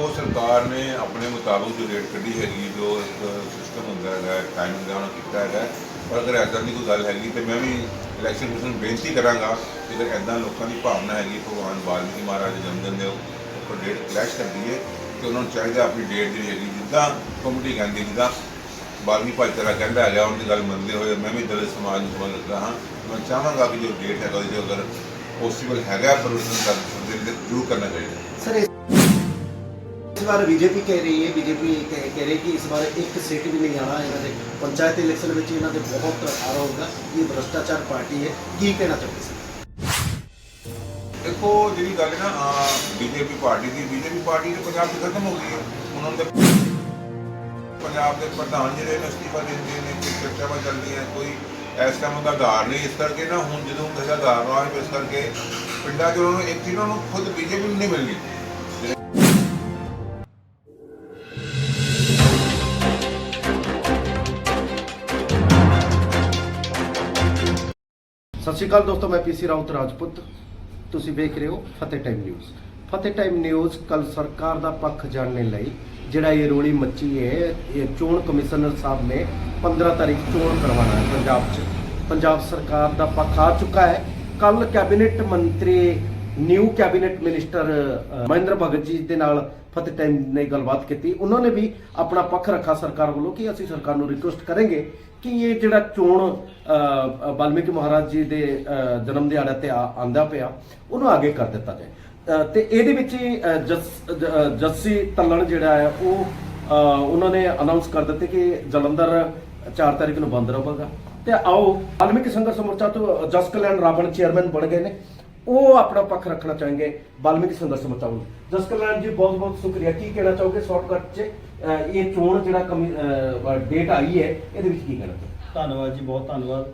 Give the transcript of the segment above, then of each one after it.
ਦੇਖੋ, ਸਰਕਾਰ ਨੇ ਆਪਣੇ ਮੁਤਾਬਕ ਜੋ ਰੇਟ ਕੱਢੀ ਹੈਗੀ, ਜੋ ਇੱਕ ਸਿਸਟਮ ਹੁੰਦਾ ਹੈ ਟਾਈਮ ਦਾ ਉਹਨਾਂ ਕੀਤਾ ਹੈਗਾ। ਪਰ ਅਗਰ ਐਦਾਂ ਦੀ ਕੋਈ ਗੱਲ ਹੈਗੀ, ਤੇ ਮੈਂ ਵੀ ਇਲੈਕਸ਼ਨ ਕਮਿਸ਼ਨ ਨੂੰ ਬੇਨਤੀ ਕਰਾਂਗਾ ਕਿ ਅਗਰ ਐਦਾਂ ਲੋਕਾਂ ਦੀ ਭਾਵਨਾ ਹੈਗੀ, ਭਗਵਾਨ ਵਾਲਮੀਕੀ ਮਹਾਰਾਜ ਦੇ ਜਨਮ ਦਿਨ ਦੇ ਉੱਪਰ ਡੇਟ ਕਲੈਸ਼ ਕਰਦੀ ਹੈ ਤੇ ਉਹਨਾਂ ਨੂੰ ਚਾਹੀਦਾ ਆਪਣੀ ਡੇਟ ਜਿਹੜੀ ਹੈਗੀ, ਜਿੱਦਾਂ ਕਮੇਟੀ ਕਹਿੰਦੀ, ਜਿੱਦਾਂ ਬਾਲਮੀ ਭਾਈਚਾਰਾ ਕਹਿੰਦਾ ਹੈਗਾ ਉਹਨਾਂ ਦੀ ਗੱਲ ਮੰਨਦੇ ਹੋਏ, ਮੈਂ ਵੀ ਦਲਿਤ ਸਮਾਜ ਨੂੰ ਸਮਝ ਰੱਖਦਾ ਹਾਂ। ਮੈਂ ਚਾਹਾਂਗਾ ਕਿ ਜੋ ਡੇਟ ਹੈਗਾ ਜੋ ਅਗਰ ਪੋਸੀਬਲ ਹੈਗਾ ਪ੍ਰੋਵੀਜ਼ਨ ਕਰ ਦਿੰਦੇ ਜ਼ਰੂਰ ਕਰਨਾ ਚਾਹੀਦਾ। ਸਰ बार बीजेपी कह रही है बीजेपी कह कह रही है कि इस बार एक सीट भी नहीं आना ਇਹਨਾਂ ਦੇ ਪੰਚਾਇਤ ਇਲੈਕਸ਼ਨ ਵਿੱਚ ਇਹਨਾਂ ਦੇ ਬਹੁਤ ਆਰਾ ਹੋਗਾ ਇਹ ਭ੍ਰਸ਼ਟਾਚਾਰ ਪਾਰਟੀ ਹੈ ਕੀ ਕਹਿਣਾ ਚਾਹੁੰਦੇ ਸਰ ਦੇਖੋ ਜਿਹੜੀ ਗੱਲ ਹੈ ਨਾ ਬੀਜੇਪੀ ਪਾਰਟੀ ਦੀ ਬੀਜੇਪੀ ਪਾਰਟੀ ਤੇ ਪੰਜਾਬ 'ਚ ਖਤਮ ਹੋ ਗਈ ਹੈ ਉਹਨਾਂ ਦੇ ਪੰਜਾਬ ਦੇ ਪ੍ਰਧਾਨ ਜਿਹੜੇ ਨੇ ਅਸਤੀਫਾ ਦੇ ਦਿੰਦੇ ਨੇ ਕੋਈ ਚਰਚਾਵਾਂ ਚੱਲਦੀਆਂ ਕੋਈ ਇਸ ਟਾਈਮ ਉਹਦਾ ਆਧਾਰ ਨਹੀਂ ਇਸ ਕਰਕੇ ਨਾ ਹੁਣ ਜਦੋਂ ਕਿਸੇ ਦਾ ਆਧਾਰ ਨਾ ਹੋਵੇ ਇਸ ਕਰਕੇ ਪਿੰਡਾਂ 'ਚ ਉਹਨਾਂ ਨੂੰ ਇੱਕ ਚੀਜ਼ ਉਹਨਾਂ ਨੂੰ ਖੁਦ ਬੀਜੇਪੀ ਨੂੰ ਨਹੀਂ ਮਿਲਣੀ ਸਤਿ ਸ਼੍ਰੀ ਅਕਾਲ ਦੋਸਤੋ, ਮੈਂ ਪੀਸੀ ਰਾਉਤ ਰਾਜਪੂਤ। ਤੁਸੀਂ ਵੇਖ ਰਹੇ ਹੋ Fateh Time News. Fateh Time News ਕੱਲ ਸਰਕਾਰ ਦਾ ਪੱਖ ਜਾਣਨ ਲਈ ਜਿਹੜਾ ਇਹ ਰੋਲੀ ਮੱਚੀ ਹੈ, ਇਹ ਚੋਣ ਕਮਿਸ਼ਨਰ ਸਾਹਿਬ ਨੇ 15 ਤਾਰੀਖ ਚੋਣ ਕਰਵਾਉਣਾ ਹੈ ਪੰਜਾਬ 'ਚ। ਪੰਜਾਬ ਸਰਕਾਰ ਦਾ ਪੱਖ ਆ ਚੁੱਕਾ ਹੈ। ਕੱਲ ਕੈਬਨਿਟ ਮੰਤਰੀ, new cabinet minister Mahinder Bhagat ji ਦੇ ਨਾਲ ਫਤਿਹ ਟਾਈਮ ਨੇ ਗੱਲਬਾਤ ਕੀਤੀ। ਉਹਨਾਂ ਨੇ ਵੀ ਆਪਣਾ ਪੱਖ ਰੱਖਾ ਸਰਕਾਰ ਵੱਲੋਂ ਕਿ ਅਸੀਂ ਸਰਕਾਰ ਨੂੰ ਰਿਕੁਐਸਟ ਕਰਾਂਗੇ ਕਿ ਇਹ ਜਿਹੜਾ ਚੋਣ ਅ, ਅ, ਮਹਾਰਾਜ ਜੀ ਦੇ ਜਨਮ ਦਿਹਾੜੇ ਤੇ ਆਂਦਾ ਪਿਆ ਉਹਨੂੰ ਅੱਗੇ ਕਰ ਦਿੱਤਾ ਜਾਏ। ਤੇ ਇਹਦੇ ਵਿੱਚ ਹੀ ਜੱਸੀ ਤੱਲਣ ਜਿਹੜਾ ਹੈ ਉਹ ਉਹਨਾਂ ਨੇ ਅਨਾਉਂਸ ਕਰ ਦਿੱਤੇ ਕਿ ਜਲੰਧਰ 4 ਤਾਰੀਖ ਨੂੰ ਬੰਦ ਰਹੇਗਾ। ਤੇ ਆਓ ਵਾਲਮੀਕੀ ਸੰਘਰਸ਼ ਮੋਰਚਾ ਤੋਂ ਜਸ ਕਲਿਆਣ ਰਾਵਣ ਚੇਅਰਮੈਨ ਬਣ ਗਏ ਨੇ। ਉਹ ਆਪਣਾ ਪੱਖ ਰੱਖਣਾ ਚਾहेंगे ਵਾਲਮੀਕੀ ਸੰਘਰਸ਼ ਮੋਰਚਾ ਵੱਲੋਂ। ਜਸ ਕਲਿਆਣ ਜੀ ਬਹੁਤ ਬਹੁਤ ਸ਼ੁਕਰੀਆ। ਕੀ ਕਹਿਣਾ ਚਾਹੋਗੇ? ਸ਼ਾਰਟਕਟ 'ਚ ਅ, ਇਹ ਚੋਣ ਜਿਹੜਾ ਡੇਟ ਆਈ ਹੈ ਇਹਦੇ ਵਿੱਚ ਕੀ ਕਹਿਣਾ? ਚਾਹੋਗੇ ਧੰਨਵਾਦ ਜੀ ਬਹੁਤ ਧੰਨਵਾਦ।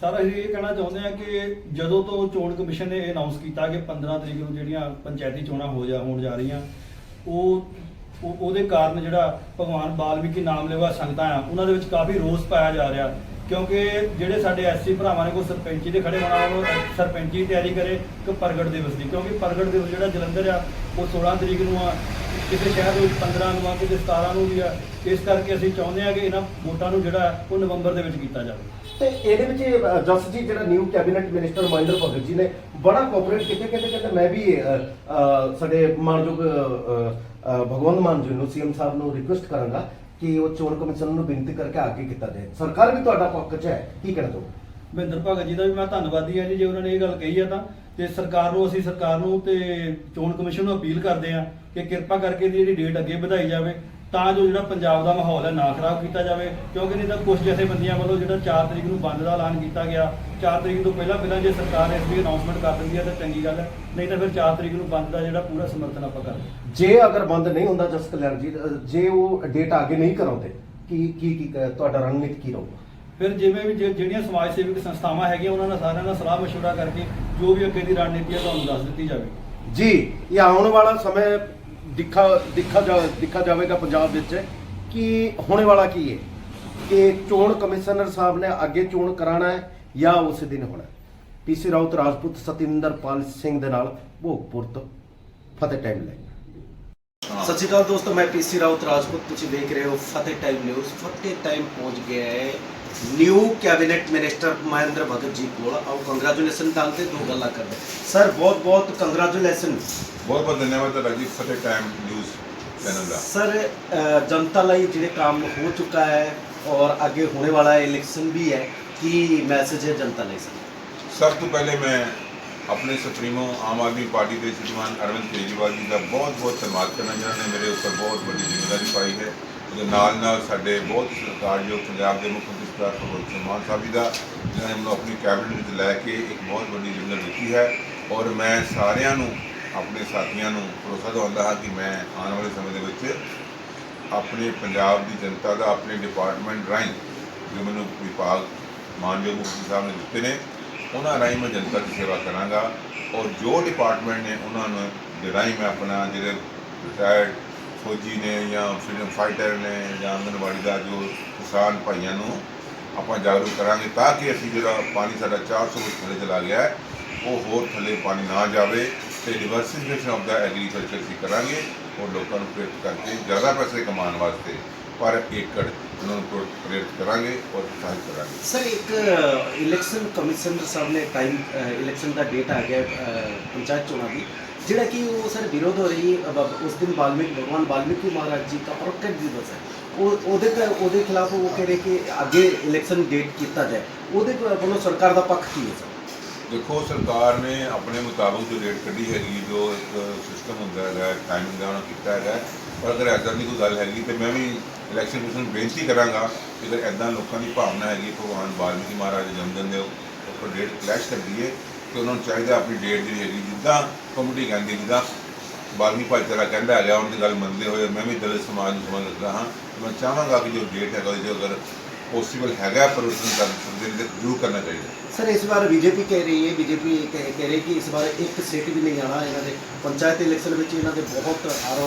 ਸਰ ਅਸੀਂ ਇਹ ਕਹਿਣਾ ਚਾਹੁੰਦੇ ਹਾਂ ਕਿ ਜਦੋਂ ਤੋਂ ਚੋਣ ਕਮਿਸ਼ਨ ਨੇ ਇਹ ਅਨਾਉਂਸ ਕੀਤਾ ਕਿ 15 ਤਰੀਕ ਨੂੰ ਜਿਹੜੀਆਂ ਪੰਚਾਇਤੀ ਚੋਣਾਂ ਹੋ ਜਾ ਹੋਣ ਜਾ ਰਹੀਆਂ ਉਹ ਉਹ- ਉਹਦੇ ਕਾਰਨ ਜਿਹੜਾ ਭਗਵਾਨ ਬਾਲਮੀਕੀ ਨਾਮਲੇਵਾ ਸੰਗਤਾਂ ਆ ਉਹਨਾਂ ਦੇ ਵਿੱਚ ਕਾਫੀ ਰੋਸ ਪਾਇਆ ਜਾ ਰਿਹਾ। ਕਿਉਂਕਿ ਜਿਹੜੇ ਸਾਡੇ ਐਸਸੀ ਭਰਾਵਾਂ ਨੇ ਕੋਈ ਸਰਪੰਚੀ ਦੇ ਖੜੇ ਹੋਣਾ ਉਹਨੂੰ ਸਰਪੰਚੀ ਦੀ ਤਿਆਰੀ ਕਰੇ ਕਿ ਪ੍ਰਗਟ ਦਿਵਸ ਦੀ। ਕਿਉਂਕਿ ਪ੍ਰਗਟ ਦਿਵਸ ਜਿਹੜਾ ਜਲੰਧਰ ਆ ਉਹ 16 ਤਰੀਕ ਨੂੰ ਆ ਕਿਸੇ ਸ਼ਹਿਰ ਦੇ 15 ਨੂੰ ਆ ਕਿਸੇ 17 ਨੂੰ ਵੀ ਆ ਇਸ ਕਰਕੇ ਅਸੀਂ ਚਾਹੁੰਦੇ ਆ ਕਿ ਇਹਨਾਂ ਵੋਟਾਂ ਨੂੰ ਜਿਹੜਾ ਉਹ ਨਵੰਬਰ ਦੇ ਵਿੱਚ ਕੀਤਾ ਜਾਵੇ। ਤੇ ਇਹਦੇ ਵਿੱਚ ਅ, ਜਸ ਜੀ ਜਿਹੜਾ new cabinet minister Mahinder Bhagat ji ਨੇ ਬੜਾ ਕੋਆਪਰੇਟ ਕੀਤਾ ਕਹਿੰਦੇ ਕਹਿੰਦੇ ਮੈਂ ਵੀ ਅ, ਅ, ਸਾਡੇ ਮਾਨਯੋਗ ਅ, ਅ, ਭਗਵੰਤ ਮਾਨ ਜੀ ਨੂੰ ਸੀਐਮ ਸਾਹਿਬ ਨੂੰ ਰਿਕੁਐਸਟ ਕਰਾਂਗਾ ਕਿ ਉਹ ਚੋਣ ਕਮਿਸ਼ਨ ਨੂੰ ਬੇਨਤੀ ਕਰਕੇ ਅੱਗੇ ਕੀਤਾ ਜਾਏ। ਸਰਕਾਰ ਵੀ ਤੁਹਾਡਾ ਪੱਖ 'ਚ ਹੈ ਕੀ ਕਹਿਣਾ ਚਾਹੋਗੇ? ਮਹਿੰਦਰ ਭਗਤ ਜੀ ਦਾ ਵੀ ਮੈਂ ਧੰਨਵਾਦੀ ਹਾਂ ਜੀ, ਜੇ ਉਹਨਾਂ ਨੇ ਇਹ ਗੱਲ ਕਹੀ ਆ ਤਾਂ। ਤੇ ਸਰਕਾਰ ਨੂੰ, ਅਸੀਂ ਸਰਕਾਰ ਨੂੰ ਤੇ ਚੋਣ ਕਮਿਸ਼ਨ ਨੂੰ ਅਪੀਲ ਕਰਦੇ ਹਾਂ ਕਿ ਕਿਰਪਾ ਕਰਕੇ ਜਿਹੜੀ ਡੇਟ ਅੱਗੇ ਵਧਾਈ ਜਾਵੇ, ਤਾਂ ਜੋ ਜਿਹੜਾ ਪੰਜਾਬ ਦਾ ਮਾਹੌਲ ਹੈ ਨਾ ਖਰਾਬ ਕੀਤਾ ਜਾਵੇ। ਕਿਉਂਕਿ ਨਹੀਂ ਤਾਂ ਕੁਝ ਜਥੇਬੰਦੀਆਂ ਵੱਲੋਂ ਜਿਹੜਾ 4 ਤਰੀਕ ਨੂੰ ਬੰਦ ਦਾ ਐਲਾਨ ਕੀਤਾ ਗਿਆ 4 ਤਰੀਕ ਤੋਂ ਪਹਿਲਾਂ ਪਹਿਲਾਂ ਜੇ ਸਰਕਾਰ ਇਸ ਦੀ ਅਨਾਉਂਸਮੈਂਟ ਕਰ ਦਿੰਦੀ ਹੈ ਤਾਂ ਚੰਗੀ ਗੱਲ ਹੈ, ਨਹੀਂ ਤਾਂ ਫਿਰ 4 ਤਰੀਕ ਨੂੰ ਬੰਦ ਦਾ ਜਿਹੜਾ ਪੂਰਾ ਸਮਰਥਨ ਆਪਾਂ ਕਰਦੇ ਜੇ ਅਗਰ ਬੰਦ ਨਹੀਂ ਹੁੰਦਾ ਜਸ ਕਲਿਆਣ ਜੀ ਜੇ ਉਹ ਡੇਟ ਅੱਗੇ ਨਹੀਂ ਕਰਾਉਂਦੇ, ਕੀ ਕੀ ਕੀ ਤੁਹਾਡਾ ਰਣਨੀਤੀ ਕੀ ਰਹੂਗਾ? ਫਿਰ ਜਿਵੇਂ ਵੀ ਜਿਹੜੀਆਂ ਸਮਾਜ ਸੇਵਕ ਸੰਸਥਾਵਾਂ ਹੈਗੀਆਂ ਉਹਨਾਂ ਨਾਲ ਸਾਰਿਆਂ ਨਾਲ ਸਲਾਹ ਮਸ਼ਵਰਾ ਕਰਕੇ ਜੋ ਵੀ ਅੱਗੇ ਦੀ ਰਣਨੀਤੀ ਹੈ ਤੁਹਾਨੂੰ ਦੱਸ ਦਿੱਤੀ ਜਾਵੇਗੀ ਜੀ ਇਹ ਆਉਣ ਵਾਲਾ ਸਮੇਂ ਦਿਖਾ ਦਿਖਾ ਜਾ ਦਿਖਾ ਜਾਵੇਗਾ ਪੰਜਾਬ ਵਿੱਚ ਕਿ ਹੋਣੇ ਵਾਲਾ ਕੀ ਹੈ ਕਿ ਚੋਣ ਕਮਿਸ਼ਨਰ ਸਾਹਿਬ ਨੇ ਅੱਗੇ ਚੋਣ ਕਰਾਣਾ ਹੈ ਜਾਂ ਉਸ ਦਿਨ ਹੋਣਾ ਪੀਸੀ ਰਾਉਤ ਰਾਜਪੂਤ ਸਤਿੰਦਰ ਪਾਲ ਸਿੰਘ ਦੇ ਨਾਲ ਭੋਗਪੁਰ ਤੋਂ ਫਤਿਹ ਟਾਈਮ ਲੈ। ਸਤਿ ਸ਼੍ਰੀ ਅਕਾਲ ਦੋਸਤੋ ਮੈਂ ਪੀਸੀ ਰਾਉਤ ਰਾਜਪੂਤ ਤੁਸੀਂ ਦੇਖ ਰਹੇ ਹੋ Fateh time news. Fateh time ਪਹੁੰਚ ਗਿਆ ਹੈ। New cabinet minister Mahinder Bhagat ji ਕੋਲ ਆਓ ਕੰਗ੍ਰੈਚੁਲੇਸ਼ਨ ਕਰਦੇ ਦੋ ਗੱਲਾਂ ਕਰਦੇ। ਸਰ ਬਹੁਤ ਬਹੁਤ ਕੰਗ੍ਰੈਚੁਲੇਸ਼ਨ ਬਹੁਤ ਬਹੁਤ ਧੰਨਵਾਦ ਤੁਹਾਡਾ ਜੀ ਫਤਿਹ ਟਾਈਮ ਨਿਊਜ਼ ਚੈਨਲ ਦਾ। ਸਰ ਜਨਤਾ ਲਈ ਜਿਹੜੇ ਕੰਮ ਹੋ ਚੁੱਕਾ ਹੈ ਔਰ ਅੱਗੇ ਹੋਣੇ ਵਾਲਾ ਇਲੈਕਸ਼ਨ ਵੀ ਹੈ ਕੀ ਮੈਸੇਜ ਹੈ ਜਨਤਾ ਲਈ ਸਰ ਸਭ ਤੋਂ ਪਹਿਲੇ ਮੈਂ ਆਪਣੇ ਸੁਪਰੀਮੋ ਆਮ ਆਦਮੀ ਪਾਰਟੀ ਦੇ ਸ਼੍ਰੀਮਾਨ ਅਰਵਿੰਦ ਕੇਜਰੀਵਾਲ ਜੀ ਦਾ ਬਹੁਤ ਬਹੁਤ ਧੰਨਵਾਦ ਕਰਨਾ ਜਿਨ੍ਹਾਂ ਨੇ ਮੇਰੇ ਉੱਪਰ ਬਹੁਤ ਵੱਡੀ ਜ਼ਿੰਮੇਵਾਰੀ ਪਾਈ ਹੈ। ਉਹਦੇ ਨਾਲ ਨਾਲ ਸਾਡੇ ਬਹੁਤ ਸਰਕਾਰਯੋਗ ਪੰਜਾਬ ਦੇ ਮੁੱਖ ਮੰਤਰੀ ਸਰਦਾਰ ਭਗਵੰਤ ਸਿੰਘ ਮਾਨ ਸਾਹਿਬ ਜੀ ਦਾ, ਜਿਨ੍ਹਾਂ ਨੇ ਮੈਨੂੰ ਆਪਣੀ ਕੈਬਨਿਟ ਵਿੱਚ ਲੈ ਕੇ ਇੱਕ ਬਹੁਤ ਵੱਡੀ ਜ਼ਿੰਮੇਵਾਰੀ ਦਿੱਤੀ ਹੈ। ਔਰ ਮੈਂ ਸਾਰਿਆਂ ਨੂੰ, ਆਪਣੇ ਸਾਥੀਆਂ ਨੂੰ ਭਰੋਸਾ ਦਿਵਾਉਂਦਾ ਹਾਂ ਕਿ ਮੈਂ ਆਉਣ ਵਾਲੇ ਸਮੇਂ ਦੇ ਵਿੱਚ ਆਪਣੇ ਪੰਜਾਬ ਦੀ ਜਨਤਾ ਦਾ, ਆਪਣੇ ਡਿਪਾਰਟਮੈਂਟ ਰਾਹੀਂ ਜੋ ਮੈਨੂੰ ਵਿਭਾਗ, ਮਾਨਯੋਗ ਮੁਖੀ ਸਾਹਿਬ ਨੇ ਦਿੱਤੇ ਨੇ, ਉਹਨਾਂ ਰਾਹੀਂ ਮੈਂ ਜਨਤਾ ਦੀ ਸੇਵਾ ਕਰਾਂਗਾ। ਔਰ ਜੋ ਡਿਪਾਰਟਮੈਂਟ ਨੇ ਉਹਨਾਂ ਨੂੰ, ਦੇ ਰਾਹੀਂ ਮੈਂ ਆਪਣਾ ਜਿਹੜੇ ਰਿਟਾਇਰਡ ਫੌਜੀ ਨੇ ਜਾਂ ਫਰੀडम ਫਾਈਟਰ ਨੇ ਜਾਂ ਆਂਗਨਵਾੜੀ ਦਾ ਜੋ ਕਿਸਾਨ ਭਾਈਆਂ ਨੂੰ ਆਪਾਂ ਜਾਗਰੂਕ ਕਰਾਂਗੇ ਤਾਂ ਕਿ ਅਸੀਂ ਜਿਹੜਾ ਪਾਣੀ ਸਾਡਾ 400 ਫੁੱਟ ਥੱਲੇ ਚਲਾ ਗਿਆ ਹੈ, ਉਹ ਹੋਰ ਥੱਲੇ ਪਾਣੀ ਨਾ ਜਾਵੇ ਤੇ ਡਿਵਰਸਿਫਿਕੇਸ਼ਨ ਆਫ ਦਾ ਐਗਰੀਕਲਚਰ ਅਸੀਂ ਕਰਾਂਗੇ, ਉਹ ਲੋਕਾਂ ਨੂੰ ਪ੍ਰੇਰਿਤ ਕਰਕੇ ਜ਼ਿਆਦਾ ਪੈਸੇ ਕਮਾਉਣ ਵਾਸਤੇ ਪਰ ਏਕੜ ਉਹਨਾਂ ਨੂੰ ਪ੍ਰੇਰਿਤ ਕਰਾਂਗੇ ਔਰ ਉਤਸ਼ਾਹਿਤ ਕਰਾਂਗੇ। ਸਰ, ਇੱਕ ਇਲੈਕਸ਼ਨ ਕਮਿਸ਼ਨਰ ਸਾਹਿਬ ਨੇ ਟਾਈਮ ਇਲੈਕਸ਼ਨ ਦਾ ਡੇਟ ਆ ਗਿਆ ਪੰਚਾਇਤ ਚੋਣਾਂ ਦੀ। ਜਿਹੜਾ कि वो सर विरोध हो रही है अब- उस ਭਗਵਾਨ वाल्मीकि भगवान वाल्मीकि महाराज जी का प्रकट दिवस है ਉਹ, ਉਹਦੇ ਤੇ ਉਹਦੇ ਖਿਲਾਫ ਉਹ ਕਹਿ ਰਹੇ ਕਿ ਅੱਗੇ ਇਲੈਕਸ਼ਨ ਡੇਟ ਕੀਤਾ ਜਾਏ। ਉਹਦੇ ਵੱਲੋਂ ਸਰਕਾਰ ਦਾ ਪੱਖ ਕੀ ਹੈ ਸਰ? ਦੇਖੋ, ਸਰਕਾਰ ਨੇ ਆਪਣੇ ਮੁਤਾਬਕ ਜੋ ਰੇਟ ਕੱਢੀ ਹੈਗੀ, ਜੋ ਇੱਕ ਸਿਸਟਮ ਹੁੰਦਾ ਹੈਗਾ ਟਾਈਮ ਦਾ ਉਹਨਾਂ ਕੀਤਾ ਹੈਗਾ। ਪਰ ਅਗਰ ਐਦਾਂ ਦੀ ਕੋਈ ਗੱਲ ਹੈਗੀ, ਤੇ ਮੈਂ ਵੀ ਇਲੈਕਸ਼ਨ ਕਮਿਸ਼ਨ ਨੂੰ ਬੇਨਤੀ ਕਰਾਂਗਾ ਕਿ ਅਗਰ ਐਦਾਂ ਲੋਕਾਂ ਦੀ ਭਾਵਨਾ ਹੈਗੀ, ਭਗਵਾਨ ਵਾਲਮੀਕੀ ਮਹਾਰਾਜ ਜਨਮ ਦਿਨ ਦੇ ਉੱਪਰ ਰੇਟ ਕਲੈਸ਼ ਕਰਦੀ ਹੈ ਕਿ ਉਹਨਾਂ ਨੂੰ ਚਾਹੀਦਾ ਆਪਣੀ ਡੇਟ ਜਿਹੜੀ ਹੈਗੀ, ਜਿੱਦਾਂ ਕਮੇਟੀ ਕਹਿੰਦੀ ਜਿੱਦਾਂ ਬਾਲਮੀ ਭਾਈਚਾਰਾ ਕਹਿੰਦਾ ਹੈਗਾ ਉਹਨਾਂ ਦੀ ਗੱਲ ਮੰਨਦੇ ਹੋਏ ਮੈਂ ਵੀ ਦਲਿਤ ਸਮਾਜ ਨੂੰ ਸਮਝ ਲੱਗਦਾ ਹਾਂ। ਮੈਂ ਚਾਹਾਂਗਾ ਕਿ ਜੋ ਡੇਟ ਹੈਗਾ ਜੇ ਅਗਰ ਪੋਸੀਬਲ ਹੈਗਾ ਪਰਵਰਤਨ ਕਰ ਸਕਦੇ ਨੇ ਜ਼ਰੂਰ ਕਰਨਾ ਚਾਹੀਦਾ। ਸਰ, ਇਸ ਵਾਰ ਬੀਜੇਪੀ ਕਹਿ ਰਹੀ ਹੈ, ਬੀਜੇਪੀ ਕਹਿ ਕਹਿ ਰਹੀ ਕਿ ਇਸ ਵਾਰ ਇੱਕ ਸੀਟ ਵੀ ਨਹੀਂ ਆਣਾ ਇਹਨਾਂ ਦੇ ਪੰਚਾਇਤ ਇਲੈਕਸ਼ਨ ਵਿੱਚ ਇਹਨਾਂ ਦੇ ਬਹੁਤ ਹਾਰ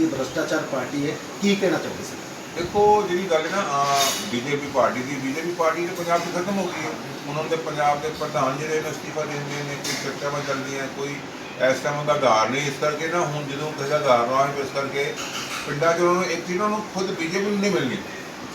ਇਹ ਭ੍ਰਸ਼ਟਾਚਾਰ ਪਾਰਟੀ ਹੈ। ਕੀ ਕਹਿਣਾ ਚਾਹੁੰਦੇ ਸਰ? ਦੇਖੋ, ਜਿਹੜੀ ਗੱਲ ਹੈ ਨਾ ਬੀਜੇਪੀ ਪਾਰਟੀ ਦੀ, ਬੀਜੇਪੀ ਪਾਰਟੀ ਤੇ ਪੰਜਾਬ 'ਚ ਖਤਮ ਹੋ ਗਈ ਹੈ। ਉਹਨਾਂ ਦੇ ਪੰਜਾਬ ਦੇ ਪ੍ਰਧਾਨ ਜਿਹੜੇ ਨੇ, ਅਸਤੀਫਾ ਦਿੰਦੇ ਨੇ, ਕੋਈ ਚਰਚਾਵਾਂ ਚੱਲਦੀਆਂ, ਕੋਈ ਇਸ ਟਾਈਮ ਉਹਦਾ ਆਧਾਰ ਨਹੀਂ ਇਸ ਕਰਕੇ ਨਾ ਹੁਣ ਜਦੋਂ ਕਿਸੇ ਦਾ ਆਧਾਰ ਨਾ ਹੋਵੇ, ਇਸ ਕਰਕੇ ਪਿੰਡਾਂ 'ਚ ਉਹਨਾਂ ਨੂੰ ਇੱਕ ਚੀਜ਼ ਉਹਨਾਂ ਨੂੰ ਖੁਦ ਬੀਜੇਪੀ ਨੂੰ ਨਹੀਂ ਮਿਲਣੀ।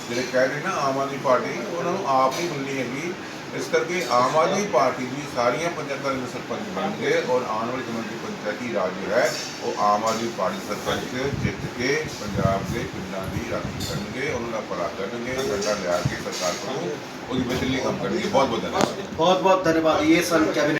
ਜਿਹੜੇ ਕਹਿ ਰਹੇ ਨਾ, ਆਮ ਆਦਮੀ ਪਾਰਟੀ, ਉਹਨਾਂ ਨੂੰ ਆਪ ਨਹੀਂ ਮਿਲਣੀ ਹੈਗੀ। ਇਸ ਕਰਕੇ ਆਮ ਆਦਮੀ ਪਾਰਟੀ ਦੀ ਸਾਰੀਆਂ ਪੰਚਾਇਤਾਂ ਦੇ ਸਰਪੰਚ ਬਣ ਗਏ ਔਰ ਆਉਣ ਵਾਲੇ ਸਮੇਂ 'ਚ ਰਾਜ ਜੋ ਹੈ। ਉਹ ਆਮ ਆਦਮੀ ਪਾਰਟੀ ਸਰਪੰਚ ਜਿੱਤ ਕੇ ਪੰਜਾਬ ਦੇ ਪਿੰਡਾਂ ਦੀ ਰਾਖੀ ਕਰਨਗੇ, ਉਹਨਾਂ ਦਾ ਭਲਾ ਕਰਨਗੇ ਗੱਲਾਂ ਲਿਆ ਕੇ ਸਰਕਾਰ ਕੋਲ ਉਹਦੀ ਬਦਲੀ ਕੰਮ ਕਰਨਗੇ। ਬਹੁਤ ਬਹੁਤ ਧੰਨਵਾਦ। ਬਹੁਤ ਬਹੁਤ ਧੰਨਵਾਦ। ਇਹ ਸਨ ਕੈਬਨਿਟ